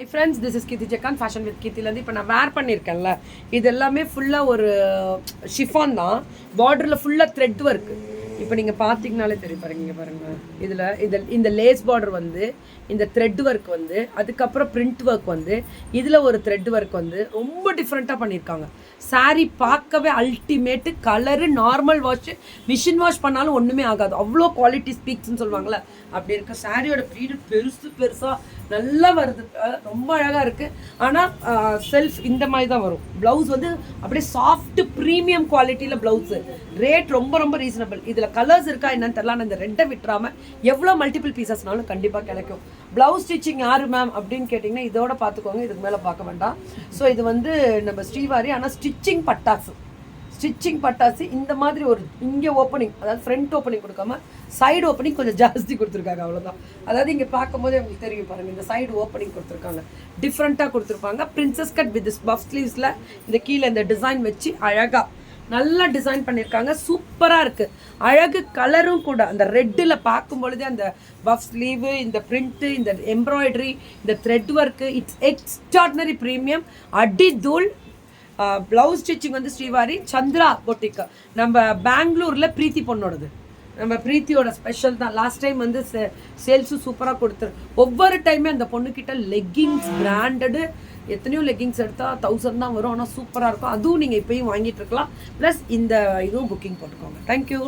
Hi friends this is Keerthi Jakkan fashion with கீர்த்திலேருந்து இப்போ நான் வேர் பண்ணியிருக்கேன்ல இது எல்லாமே ஃபுல்லாக ஒரு ஷிஃபான் தான். பார்டரில் ஃபுல்லாக த்ரெட் ஒர்க் இப்போ நீங்கள் பார்த்தீங்கனாலே தெரியும் பாருங்க இங்கே பாருங்க. இதில் இதில் இந்த லேஸ் பார்டர் வந்து இந்த த்ரெட் ஒர்க் வந்து அதுக்கப்புறம் பிரிண்ட் ஒர்க் வந்து இதில் ஒரு த்ரெட் ஒர்க் வந்து ரொம்ப டிஃப்ரெண்ட்டாக பண்ணியிருக்காங்க saree பார்க்கவே ultimate colour normal wash machine wash பண்ணாலும் ஒன்றுமே ஆகாது. அவ்வளோ குவாலிட்டி ஸ்பீக்ஸ்னு சொல்லுவாங்களே அப்படி இருக்க சாரியோட ப்ரீடு பெருசு பெருசாக நல்லா வருது. ரொம்ப அழகாக இருக்குது ஆனால் செல்ஃப் இந்த மாதிரி தான் வரும். ப்ளவுஸ் வந்து அப்படியே சாஃப்ட் ப்ரீமியம் குவாலிட்டியில் ப்ளவுஸு ரேட் ரொம்ப ரொம்ப ரீசனபிள் இதில் கலர்ஸ் இருக்கா என்னன்னு தெரியல. ஆனால் இந்த ரெட்டை விட்டுறாமல் எவ்வளோ மல்டிபிள் பீசஸ்னாலும் கண்டிப்பாக கிடைக்கும். ப்ளவுஸ் ஸ்டிச்சிங் யாரு மேம் அப்படின்னு கேட்டிங்கன்னா இதோட பார்த்துக்கோங்க. இதுக்கு மேலே பார்க்க வேண்டாம். ஸோ இது வந்து நம்ம ஸ்ரீவாரி ஆனால் ஸ்டிச்சிங் பட்டாசு. ஸ்டிச்சிங் பட்டாசு இந்த மாதிரி ஒரு இங்கே ஓப்பனிங் அதாவது ஃப்ரண்ட் ஓப்பனிங் கொடுக்காம சைடு ஓப்பனிங் கொஞ்சம் ஜாஸ்தி கொடுத்துருக்காங்க அவ்வளோதான் அதாவது இங்கே பார்க்கும்போது உங்களுக்கு தெரியும் பாருங்கள் இந்த சைடு ஓப்பனிங் கொடுத்துருக்காங்க. டிஃப்ரெண்ட்டாக கொடுத்துருப்பாங்க. பிரின்சஸ் கட் வித் பஃப் ஸ்லீவ்ஸில் இந்த கீழே இந்த டிசைன் வச்சு அழகாக நல்லா டிசைன் பண்ணியிருக்காங்க. சூப்பராக இருக்குது அழகு கலரும் கூட. அந்த ரெட்டில் பார்க்கும்பொழுதே அந்த பஃப் ஸ்லீவு இந்த பிரிண்ட்டு இந்த எம்ப்ராய்டரி இந்த thread work it's extraordinary premium அடி தூள் ப்ளவுஸ் ஸ்டிச்சிங் வந்து ஸ்ரீவாரி சந்திரா பொட்டிக்கு நம்ம பெங்களூரில் பிரீத்தி பொண்ணோடது. நம்ம பிரீத்தியோட ஸ்பெஷல் தான். லாஸ்ட் டைம் வந்து சேல்ஸும் சூப்பராக கொடுத்துரு ஒவ்வொரு டைமே அந்த பொண்ணுக்கிட்ட லெக்கிங்ஸ் பிராண்டடு எத்தனையோ லெக்கிங்ஸ் எடுத்தால் தௌசண்ட் தான் வரும். ஆனால் சூப்பராக இருக்கும். அதுவும் நீங்கள் இப்போயும் வாங்கிட்டு இருக்கலாம். ப்ளஸ் இந்த இதுவும் புக்கிங் போட்டுக்கோங்க. தேங்க்யூ